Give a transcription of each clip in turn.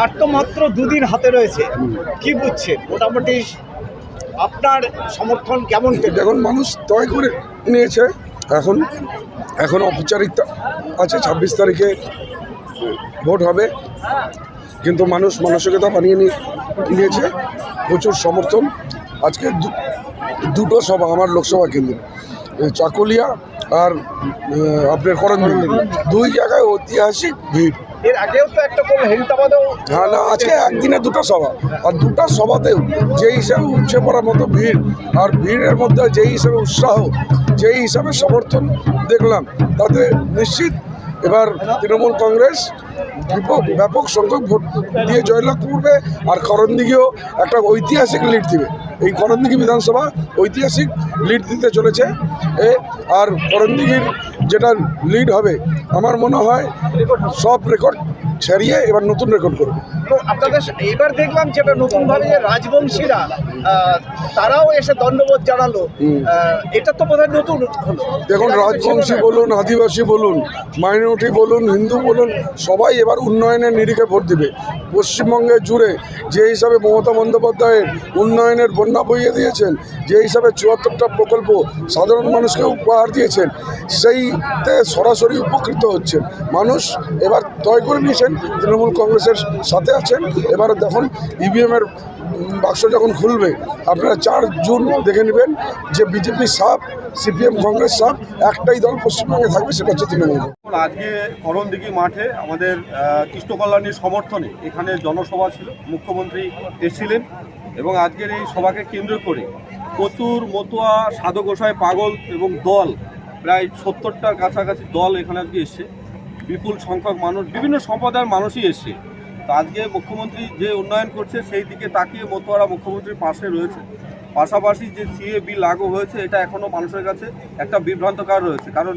আর তো মাত্র দুদিন হাতে রয়েছে। কি বুঝছেন? মোটামুটি আপনার সমর্থন কেমন? দেখুন, মানুষ তয় করে নিয়েছে। এখন এখন অপচারিকতা আছে। ছাব্বিশ তারিখে ভোট হবে। কিন্তু মানুষ মানসিকতা বানিয়ে নিয়েছে। প্রচুর সমর্থন। আজকে দুটো সভা, আমার লোকসভা কেন্দ্রে। চাকুলিয়া আর আপনার করণদিঘি দুই জায়গায় ঐতিহাসিক ভিড়। এর আগেও তো একটা কোনো হেরিতাবাদেও হ্যাঁ না আজকে একদিনে দুটো সভা। আর দুটো সভাতেও যেই হিসাবে পড়ার মতো ভিড় আর ভিড়ের মধ্যে যেই হিসাবে উৎসাহ যেই হিসাবে সমর্থন দেখলাম তাতে নিশ্চিত এবার তৃণমূল কংগ্রেস ব্যাপক সংখ্যক ভোট দিয়ে জয়লাভ করবে আর করণদিঘিও একটা ঐতিহাসিক লিড দিবে। এই করণদিঘি বিধানসভা ঐতিহাসিক লিড দিতে চলেছে। এ আর করণদিঘির যেটা লিড হবে, আমার মনে হয় সব রেকর্ড ছাড়িয়ে এবার নতুন রেকর্ড করবে। তো আপনাদের এবার দেখলাম যেটা নতুন ভাবে যে রাজবংশীরা তারাও এসে দণ্ডবোধ জানালো। এটা তো বোধহয় নতুন দেখুন রাজবংশী বলুন আদিবাসী বলুন মাইনরিটি বলুন হিন্দু বলুন সবাই এবার উন্নয়নের নিরিখে ভোট দিবে। পশ্চিমবঙ্গে জুড়ে যে হিসাবে মমতা বন্দ্যোপাধ্যায়ের উন্নয়নের বন্যা বইয়ে দিয়েছেন যে হিসাবে চুয়াত্তরটা প্রকল্প সাধারণ মানুষকে উপহার দিয়েছেন সেইতে সরাসরি উপকৃত হচ্ছেন। মানুষ এবার তয় করে নিয়েছেন তৃণমূল কংগ্রেসের সাথে আছেন। এবার দেখুন ইভিএমের বাক্স যখন খুলবে আপনারা চার জুন দেখে নেবেন যে বিজেপি সাপ সিপিএম কংগ্রেস সাপ একটাই দল পশ্চিমবঙ্গে থাকবে সেটা হচ্ছে তৃণমূল। আজকে করণদিঘি মাঠে আমাদের আহ, কৃষ্ণ সমর্থনে এখানে জনসভা ছিল মুখ্যমন্ত্রী এসেছিলেন এবং আজকের এই সভাকে কেন্দ্র করে প্রচুর মতুয়া সাধু গোসাই পাগল এবং দল প্রায় সত্তরটার কাছাকাছি দল এখানে আজকে এসছে। বিপুল সংখ্যক মানুষ, বিভিন্ন সম্প্রদায়ের মানুষই এসছে। তো আজকে মুখ্যমন্ত্রী যে উন্নয়ন করছে, সেই দিকে তাকিয়ে মতুয়ারা মুখ্যমন্ত্রীর পাশে রয়েছে। পাশাপাশি যে সিএ বিল লাগু হয়েছে, এটা এখনও মানুষের কাছে একটা বিভ্রান্তকার রয়েছে। কারণ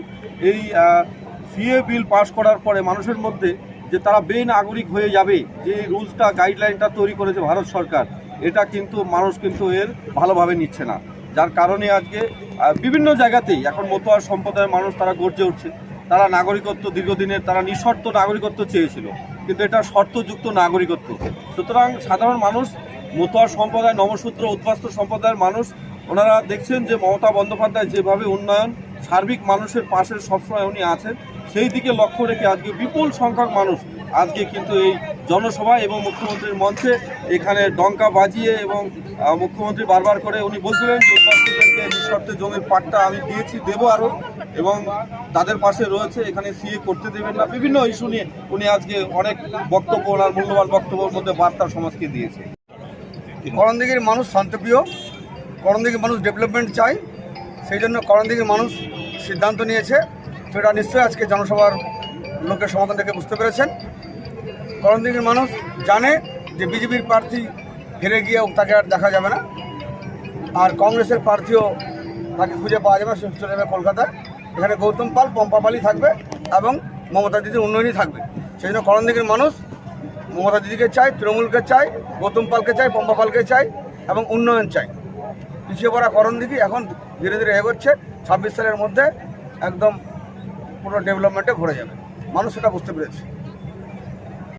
এই সিএ বিল পাশ করার পরে মানুষের মধ্যে যে তারা বে নাগরিক হয়ে যাবে, যে রুলসটা, গাইডলাইনটা তৈরি করেছে ভারত সরকার, এটা কিন্তু মানুষ কিন্তু এর ভালোভাবে নিচ্ছে না। যার কারণে আজকে বিভিন্ন জায়গাতেই এখন মতোয়ার সম্প্রদায়ের মানুষ তারা গর্জে উঠছে। তারা নাগরিকত্ব দীর্ঘদিনের, তারা নিঃশর্ত নাগরিকত্ব চেয়েছিল। কিন্তু এটা শর্তযুক্ত নাগরিকত্ব। সুতরাং সাধারণ মানুষ মতোয়ার সম্প্রদায়, নমসূত্র, উদ্বাস্তু সম্প্রদায়ের মানুষ, ওনারা দেখছেন যে মমতা বন্দ্যোপাধ্যায় যেভাবে উন্নয়ন, সার্বিক মানুষের পাশে সবসময় উনি আছেন, সেই দিকে লক্ষ্য রেখে আজকে বিপুল সংখ্যক মানুষ আজকে কিন্তু এই জনসভা এবং মুখ্যমন্ত্রীর মঞ্চে এখানে ডঙ্কা বাজিয়ে এবং মুখ্যমন্ত্রী বারবার করে উনি বলছিলেন যে উদ্বাস্তুদেরকে নিঃশর্তে জমির পাট্টা আমি দিয়েছি, দেবো আরও এবং তাদের পাশে রয়েছে, এখানে সিএ করতে দেবেন না। বিভিন্ন ইস্যু নিয়ে উনি আজকে অনেক বক্তব্য, ওনার মূল্যবান বক্তব্যের মধ্যে বার্তা সমাজকে দিয়েছে। করণদিঘির মানুষ শান্তপ্রিয়, করণদিঘির মানুষ ডেভেলপমেন্ট চাই সেই জন্য করণদিঘির মানুষ সিদ্ধান্ত নিয়েছে, সেটা নিশ্চয়ই আজকে জনসভার লোকের সমাধান দেখে বুঝতে পেরেছেন। করণদিঘির মানুষ জানে যে বিজেপির প্রার্থী হেরে গিয়েও তাকে আর দেখা যাবে না, আর কংগ্রেসের প্রার্থীও তাকে খুঁজে পাওয়া যাবে সে চলে যাবে কলকাতায়। এখানে গৌতম পাল, পম্পা পালই থাকবে এবং মমতা দিদির উন্নয়নই থাকবে। সেই জন্য করণদিঘির মানুষ মমতা দিদিকে চায়, তৃণমূলকে চায়, গৌতম পালকে চায়, পম্পা পালকে চাই এবং উন্নয়ন চাই পিছিয়ে পড়া করণদিঘি এখন ধীরে ধীরে এগোচ্ছে, ছাব্বিশ সালের মধ্যে একদম পুরো ডেভেলপমেন্টে ভরে যাবে। মানুষ সেটা বুঝতে পেরেছে।